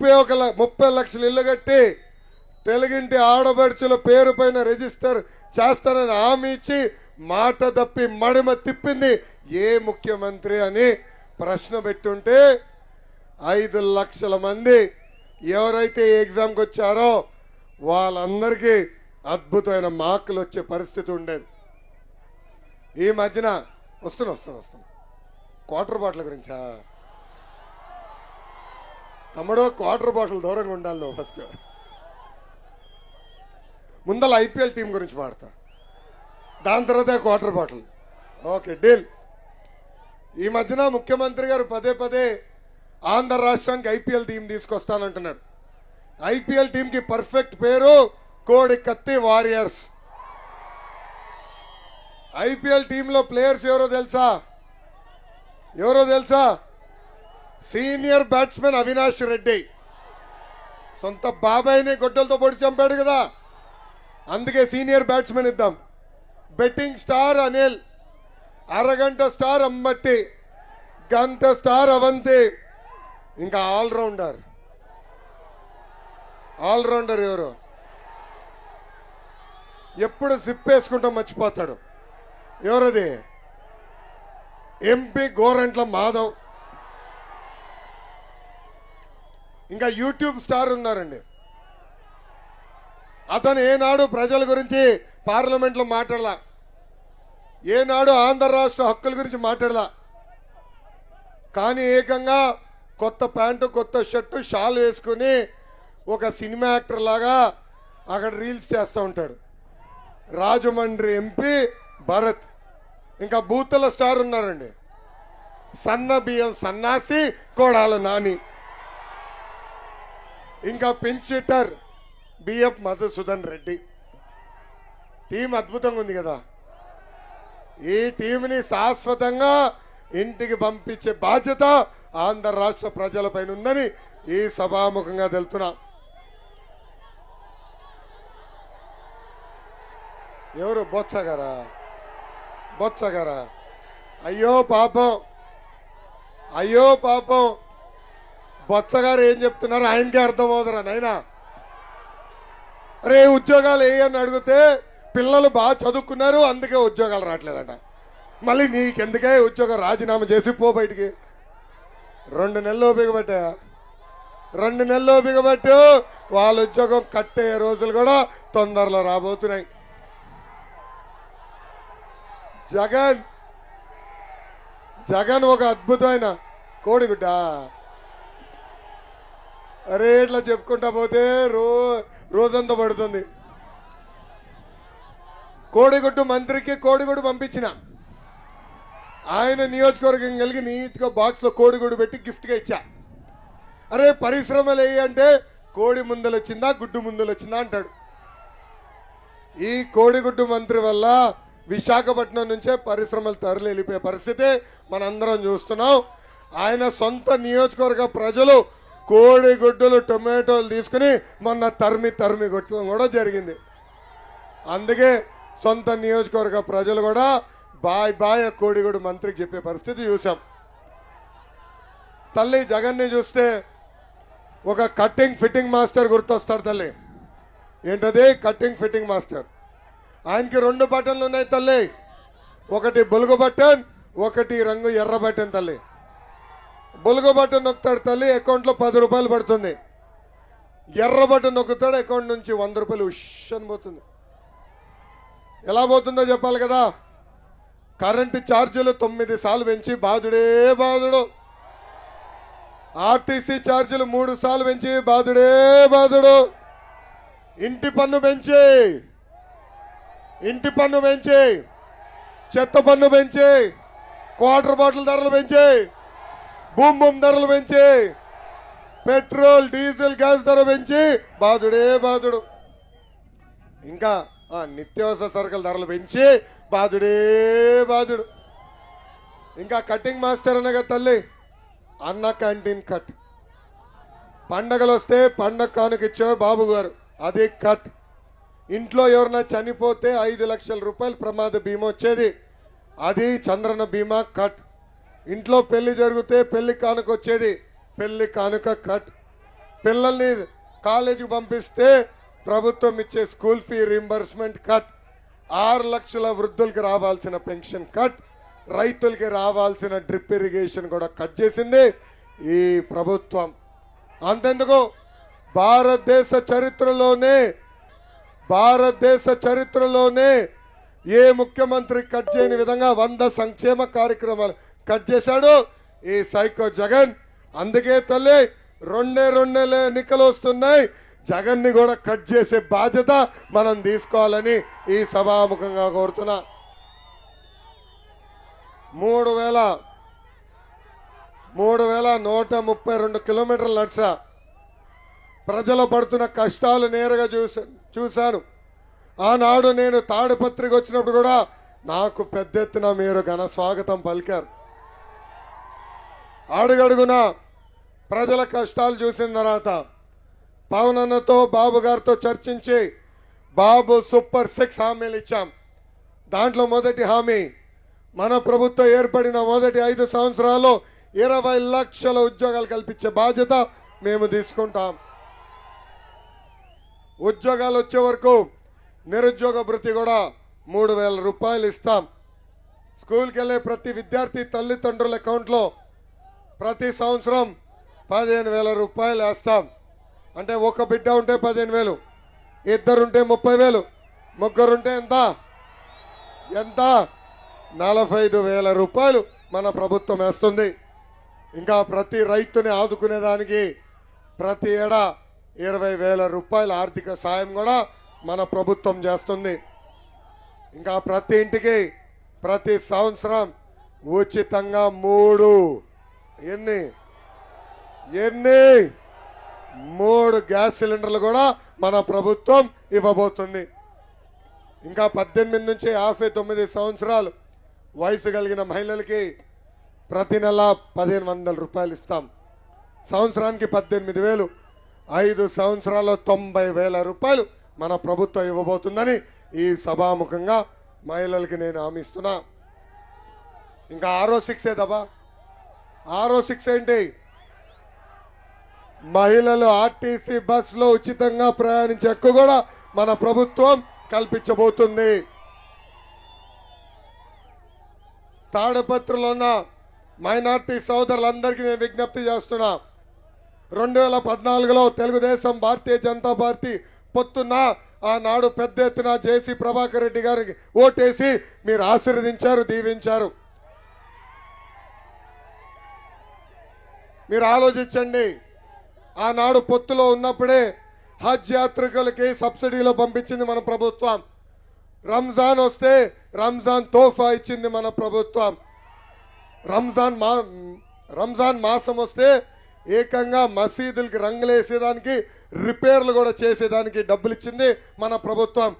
ముప్పై ఒక ల- ముప్పై లక్షలు ఇల్లు కట్టి తెలుగింటి ఆడబడుచుల పేరు పైన రిజిస్టర్ చేస్తానని హామీ ఇచ్చి మాట తప్పి మడిమ తిప్పింది ఏ ముఖ్యమంత్రి అని ప్రశ్న పెట్టుంటే ఐదు లక్షల మంది ఎవరైతే ఎగ్జామ్కి వచ్చారో వాళ్ళందరికీ అద్భుతమైన మార్కులు వచ్చే పరిస్థితి ఉండేది. ఈ మధ్యన వస్తున్నా వస్తున్నా వస్తున్నా. క్వార్టర్ బాటిల్ గురించా? తమ్ముడు క్వార్టర్ బాటిల్ దూరంగా ఉండాలి నువ్వు ఫస్ట్. ముందల ఐపీఎల్ టీం గురించి మాడతా దాని తర్వాత క్వార్టర్ బాటిల్. Okay deal. ఈ మధ్యన ముఖ్యమంత్రి గారు పదే పదే ఆంధ్ర రాష్ట్రానికి ఐపీఎల్ టీం తీసుకొస్తానంటున్నాడు ఐపీఎల్ టీంకి పర్ఫెక్ట్ పేరు కోడి కత్తి వారియర్స్. ఐపీఎల్ టీంలో ప్లేయర్స్ ఎవరో తెలుసా? ఎవరో తెలుసా? Senior batsmen Avinash Reddy. సొంత బాబాయ్ని గొడ్డలతో పొడి చంపాడు కదా. అందుకే సీనియర్ బ్యాట్స్మెన్ ఇద్దాం. బెట్టింగ్ స్టార్ అనిల్ అరగంట స్టార్ అమ్మట్టి గంత స్టార్ అవంతి. ఇంకా ఆల్రౌండర్. ఆల్రౌండర్ ఎవరు? ఎప్పుడు సిప్ వేసుకుంటాం మర్చిపోతాడు. ఎవరది? ఎంపీ గోరంట్ల మాధవ్. ఇంకా యూట్యూబ్ స్టార్ ఉన్నారండి. అతను ఏనాడు ప్రజల గురించి పార్లమెంట్లో మాట్లాడలా. ఏనాడు ఆంధ్ర రాష్ట్ర హక్కుల గురించి మాట్లాడలా. కానీ ఏకంగా కొత్త ప్యాంటు కొత్త షర్టు షాల్ వేసుకుని ఒక సినిమా యాక్టర్ లాగా అక్కడ రీల్స్ చేస్తూ ఉంటాడు. రాజమండ్రి ఎంపీ భరత్. ఇంకా బూతుల స్టార్ ఉన్నారండి. సన్న బియ్యం సన్నాసి కోడాల నాని. ఇంకా పించిటర్ బిఎఫ్ మధుసూదన్ రెడ్డి. టీం అద్భుతంగా ఉంది కదా. ఈ టీంని శాశ్వతంగా ఇంటికి పంపించే బాధ్యత ఆంధ్ర రాష్ట్ర ప్రజలపైన ఉందని ఈ సభాముఖంగా తెలుతున్నా ఎవరు? బొత్స గారా? అయ్యో పాపం. అయ్యో పాపం. బొత్స గారు ఏం చెప్తున్నారు? ఆయనకే అర్థమవుతురా నైనా రే ఉద్యోగాలు ఏ అని అడిగితే పిల్లలు బాగా చదువుకున్నారు అందుకే ఉద్యోగాలు రావట్లేదట. మళ్ళీ నీకెందుకే ఉద్యోగం రాజీనామా చేసి పో బయటికి? రెండు నెలలు బిగబట్టా రెండు నెలలు బిగబట్టు వాళ్ళ ఉద్యోగం కట్టే రోజులు కూడా తొందరలో రాబోతున్నాయి. జగన్ జగన్ ఒక అద్భుతమైన కోడిగుడ్డ. అరే ఇట్లా చెప్పుకుంటా పోతే రో రోజంతా పడుతుంది. కోడిగుడ్డు మంత్రికి కోడిగుడ్డు పంపించిన. ఆయన నియోజకవర్గం కలిగి నీట్గా బాక్స్లో కోడిగుడు కోడిగుడ్డు పెట్టి గిఫ్ట్గా ఇచ్చా. అరే పరిశ్రమలు అంటే కోడి ముందలు వచ్చిందా గుడ్డు ముందలు వచ్చిందా అంటాడు. ఈ కోడిగుడ్డు మంత్రి వల్ల విశాఖపట్నం నుంచే పరిశ్రమలు తరలి వెళ్ళిపోయే పరిస్థితి మనందరం చూస్తున్నాం. ఆయన సొంత నియోజకవర్గ ప్రజలు కోడిగుడ్డులు టొమాటోలు తీసుకుని మొన్న తరిమి తరిమి కొట్టడం కూడా జరిగింది. అందుకే సొంత నియోజకవర్గ ప్రజలు కూడా బాయ్ బాయ్ కోడిగుడు మంత్రికి చెప్పే పరిస్థితి చూసాం తల్లి జగన్ని చూస్తే ఒక కట్టింగ్ ఫిట్టింగ్ మాస్టర్ గుర్తొస్తారు తల్లి. ఏంటది? Cutting fitting master. ఆయనకి రెండు బటన్లు ఉన్నాయి తల్లి. ఒకటి బొలుగు బటన్ ఒకటి రంగు ఎర్ర బటన్ తల్లి. బులుగు బటన్ నొక్కుతాడు తల్లి అకౌంట్లో పది రూపాయలు పడుతుంది. ఎర్ర బటన్ నొక్కుతాడు అకౌంట్ నుంచి వంద రూపాయలు ఉష్ అని పోతుంది. ఎలా పోతుందో చెప్పాలి కదా? కరెంటు ఛార్జీలు తొమ్మిది సార్లు పెంచి బాధుడే బాధుడు. ఆర్టీసీ ఛార్జీలు మూడు సార్లు పెంచి బాధుడే బాధుడు. ఇంటి పన్ను పెంచి ఇంటి పన్ను పెంచి చెత్త పన్ను పెంచి క్వార్టర్ బాటిల్ ధరలు పెంచి బూమ్ బూమ్ ధరలు పెంచి పెట్రోల్ డీజిల్ గ్యాస్ ధర పెంచి బాధుడే బాధుడు. ఇంకా నిత్యావసర సరుకుల ధరలు పెంచి బాధుడే బాధుడు. ఇంకా కటింగ్ మాస్టర్ అనగా తల్లి అన్న క్యాంటీన్ కట్. పండగలు వస్తే పండగ కానుక ఇచ్చేవారు బాబు గారు అది కట్. ఇంట్లో ఎవరన్నా చనిపోతే ఐదు లక్షల రూపాయలు ప్రమాద బీమా వచ్చేది అది చంద్రన బీమా కట్. ఇంట్లో పెళ్ళి జరిగితే పెళ్ళి కానుక వచ్చేది పెళ్ళి కానుక కట్. పిల్లల్ని కాలేజీకి పంపిస్తే ప్రభుత్వం ఇచ్చే స్కూల్ ఫీ రీంబర్స్మెంట్ కట్. ఆరు లక్షల వృద్ధులకి రావాల్సిన పెన్షన్ కట్. రైతులకి రావాల్సిన డ్రిప్ ఇరిగేషన్ కూడా కట్ చేసింది ఈ ప్రభుత్వం. అంతెందుకు? భారతదేశ చరిత్రలోనే భారతదేశ చరిత్రలోనే ఏ ముఖ్యమంత్రి కట్ చేయని విధంగా వంద సంక్షేమ కార్యక్రమాలు కట్ చేశాడు. ఈ సైకో జగన్. అందుకే తల్లి రెండే రెండే ఎన్నికలు వస్తున్నాయి. జగన్ని కూడా కట్ చేసే బాధ్యత మనం తీసుకోవాలని ఈ సభాముఖంగా కోరుతున్నా. మూడు వేల మూడు వేల నూట ముప్పై రెండు కిలోమీటర్ల నడిచా. ప్రజలు పడుతున్న కష్టాలు నేరుగా చూసా చూశాను. ఆనాడు నేను తాడుపత్రికి వచ్చినప్పుడు కూడా నాకు పెద్ద ఎత్తున మీరు ఘన స్వాగతం పలికారు. అడుగడుగున ప్రజల కష్టాలు చూసిన తర్వాత పవన్ అన్నతో బాబు గారితో చర్చించి బాబు సూపర్ సిక్స్ హామీలు ఇచ్చాం. దాంట్లో మొదటి హామీ మన ప్రభుత్వం ఏర్పడిన మొదటి ఐదు సంవత్సరాల్లో ఇరవై లక్షల ఉద్యోగాలు కల్పించే బాధ్యత మేము తీసుకుంటాం. ఉద్యోగాలు వచ్చే వరకు నిరుద్యోగ భృతి కూడా మూడు వేల రూపాయలు ఇస్తాం. స్కూల్కి వెళ్ళే ప్రతి విద్యార్థి తల్లిదండ్రుల అకౌంట్లో ప్రతి సంవత్సరం పదిహేను వేల రూపాయలు వేస్తాం. అంటే ఒక బిడ్డ ఉంటే పదిహేను వేలు ఇద్దరుంటే ముప్పై వేలు ముగ్గురుంటే ఎంత? ఎంత? నలభై ఐదు వేల రూపాయలు మన ప్రభుత్వం వేస్తుంది. ఇంకా ప్రతి రైతుని ఆదుకునేదానికి ప్రతి ఏడా ఇరవై వేల రూపాయల ఆర్థిక సాయం కూడా మన ప్రభుత్వం చేస్తుంది. ఇంకా ప్రతి ఇంటికి ప్రతి సంవత్సరం ఉచితంగా మూడు ఎన్ని? ఎన్ని? మూడు గ్యాస్ సిలిండర్లు కూడా మన ప్రభుత్వం ఇవ్వబోతుంది. ఇంకా పద్దెనిమిది నుంచి యాభై తొమ్మిది సంవత్సరాలు వయసు కలిగిన మహిళలకి ప్రతి నెల పదిహేను వందల రూపాయలు ఇస్తాం. సంవత్సరానికి పద్దెనిమిది వేలు ఐదు సంవత్సరాల్లో తొంభై వేల రూపాయలు మన ప్రభుత్వం ఇవ్వబోతుందని ఈ సభాముఖంగా మహిళలకి నేను హామీ ఇస్తున్నా. ఇంకా ఆరో సిక్స్ ఏదబ్బా ఆరో సిక్స్ ఏంటి? మహిళలు ఆర్టీసీ బస్సులో ఉచితంగా ప్రయాణించే హక్కు కూడా మన ప్రభుత్వం కల్పించబోతుంది. తాడపత్రులు ఉన్న మైనార్టీ సోదరులందరికీ నేను విజ్ఞప్తి చేస్తున్నా. రెండు వేల పద్నాలుగులో తెలుగుదేశం భారతీయ జనతా పార్టీ పొత్తున్న ఆనాడు పెద్ద ఎత్తున జేసీ ప్రభాకర్ రెడ్డి గారికి ఓటేసి మీరు ఆశీర్వదించారు దీవించారు. మీరు ఆలోచించండి. ఆనాడు పొత్తులో ఉన్నప్పుడే హజ్ యాత్రికులకి సబ్సిడీలో పంపించింది మన ప్రభుత్వం. రంజాన్ వస్తే రంజాన్ తోఫా ఇచ్చింది మన ప్రభుత్వం. రంజాన్ మా రంజాన్ మాసం వస్తే ఏకంగా మసీదులకి రంగులేసేదానికి రిపేర్లు కూడా చేసేదానికి డబ్బులు ఇచ్చింది మన ప్రభుత్వం.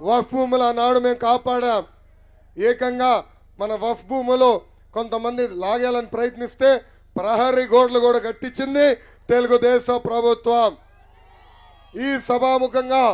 వఫ్ భూములు ఆనాడు మేము కాపాడాం. ఏకంగా మన వఫ్ భూములు కొంతమంది లాగేయాలని ప్రయత్నిస్తే ప్రహరీ గోడలు కూడా కట్టించింది తెలుగుదేశం ప్రభుత్వం. ఈ సభాముఖంగా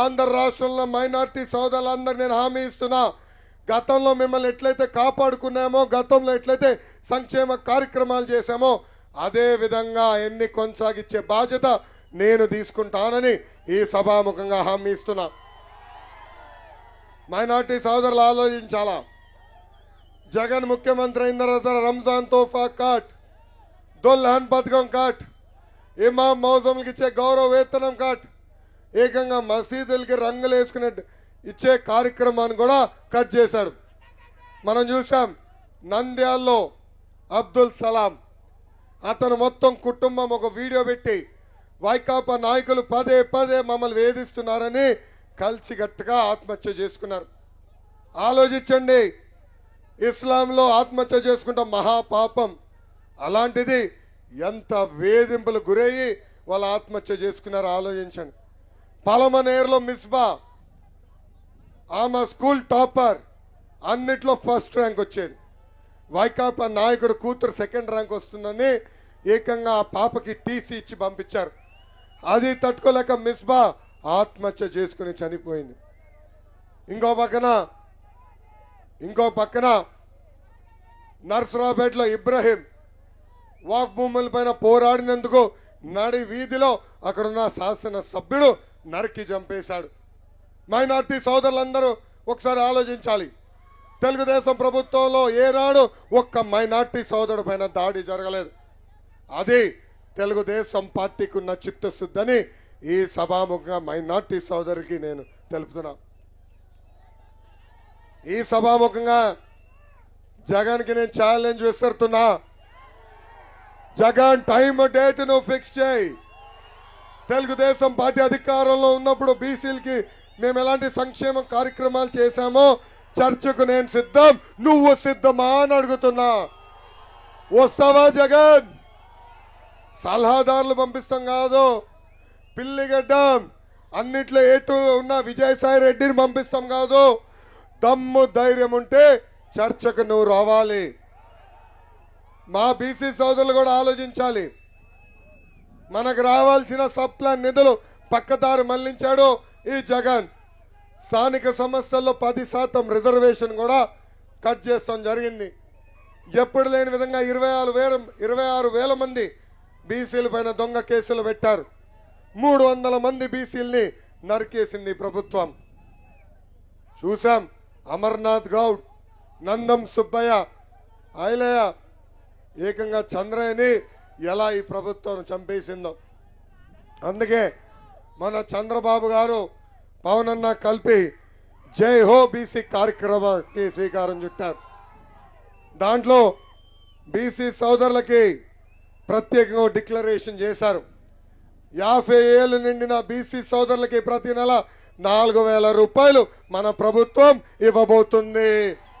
ఆంధ్ర రాష్ట్రంలో మైనార్టీ సోదరులందరూ నేను హామీ ఇస్తున్నా. గతంలో మిమ్మల్ని ఎట్లయితే కాపాడుకున్నామో గతంలో ఎట్లయితే సంక్షేమ కార్యక్రమాలు చేశామో అదే విధంగా ఎన్ని కొనసాగించే బాధ్యత నేను తీసుకుంటానని ఈ సభాముఖంగా హామీ ఇస్తున్నా. మైనార్టీ సోదరులు ఆలోచించాలా? జగన్ ముఖ్యమంత్రి అయిన తర్వాత రంజాన్ తోఫా కాట్. దొల్లహన్ పథకం కాట్. ఇమాం మౌజంలకు ఇచ్చే గౌరవ వేతనం కాట్. ఏకంగా మసీదులకి రంగులు వేసుకునే ఇచ్చే కార్యక్రమాన్ని కూడా కట్ చేశాడు. మనం చూసాం నంద్యాల్లో అబ్దుల్ సలాం. అతను మొత్తం కుటుంబం ఒక వీడియో పెట్టి వైకాపా నాయకులు పదే పదే మమ్మల్ని వేధిస్తున్నారని కలిసిగట్టుగా ఆత్మహత్య చేసుకున్నారు. ఆలోచించండి ఇస్లాంలో ఆత్మహత్య చేసుకుంటాం మహాపాపం. అలాంటిది ఎంత వేధింపులు గురయ్యి వాళ్ళు ఆత్మహత్య చేసుకున్నారో ఆలోచించండి. పలమనేరులో మిస్బా ఆమె స్కూల్ టాపర్ అన్నిట్లో ఫస్ట్ ర్యాంక్ వచ్చేది. వైకాపా నాయకుడు కూతురు సెకండ్ ర్యాంక్ వస్తుందని ఏకంగా ఆ పాపకి టీసీ ఇచ్చి పంపించారు. అది తట్టుకోలేక మిస్బా ఆత్మహత్య చేసుకుని చనిపోయింది. ఇంకో పక్కన ఇంకో పక్కన నర్సరావుపేటలో ఇబ్రహీం వాక్ భూముల పైన పోరాడినందుకు నడి వీధిలో అక్కడున్న శాసన సభ్యుడు నరికి చంపేశాడు. మైనార్టీ సోదరులందరూ ఒకసారి ఆలోచించాలి. తెలుగుదేశం ప్రభుత్వంలో ఏనాడు ఒక్క మైనార్టీ సోదరుడు పైన దాడి జరగలేదు. అది తెలుగుదేశం పార్టీకి ఉన్న చిత్తశుద్ధని ఈ సభాముఖంగా మైనార్టీ సోదరికి నేను తెలుపుతున్నా. ఈ సభాముఖంగా జగన్కి నేను ఛాలెంజ్ విస్తున్నా జగన్ టైం డేట్ నువ్వు ఫిక్స్ చేయి. తెలుగుదేశం పార్టీ అధికారంలో ఉన్నప్పుడు బీసీలకి మేము ఎలాంటి సంక్షేమ కార్యక్రమాలు చేశామో చర్చకు నేను సిద్ధం నువ్వు సిద్ధమా అని అడుగుతున్నా. వస్తావా జగన్? సలహాదారులు పంపిస్తాం కాదు పిల్లిగడ్డ. అన్నిట్లో ఏటు ఉన్న విజయసాయి రెడ్డిని పంపిస్తాం కాదు. దమ్ము ధైర్యం ఉంటే చర్చకు నువ్వు రావాలి. మా బీసీ సోదరులు కూడా ఆలోచించాలి. మనకు రావాల్సిన సప్లాన్ నిధులు పక్కదారి మళ్ళించాడు ఈ జగన్. స్థానిక సంస్థల్లో పది శాతం రిజర్వేషన్ కూడా కట్ చేస్తాం జరిగింది. ఎప్పుడు లేని విధంగా ఇరవై ఆరు వేల ఇరవై ఆరు వేల మంది బీసీల పైన దొంగ కేసులు పెట్టారు. మూడు వందల మంది బీసీల్ని నరికేసింది ప్రభుత్వం. చూశాం అమర్నాథ్ గౌడ్ నందం సుబ్బయ్య ఐలయ్య ఏకంగా చంద్రయ్యని ఎలా ఈ ప్రభుత్వం చంపేసిందో. అందుకే మన చంద్రబాబు గారు పవన్ అన్న కలిపి జై హో బీసీ కార్యక్రమానికి శ్రీకారం చుట్టారు. దాంట్లో బీసీ సోదరులకి ప్రత్యేకంగా డిక్లరేషన్ చేశారు. యాభై ఏళ్ళు నిండిన బీసీ సోదరులకి ప్రతి నెల నాలుగు వేల రూపాయలు మన ప్రభుత్వం ఇవ్వబోతుంది.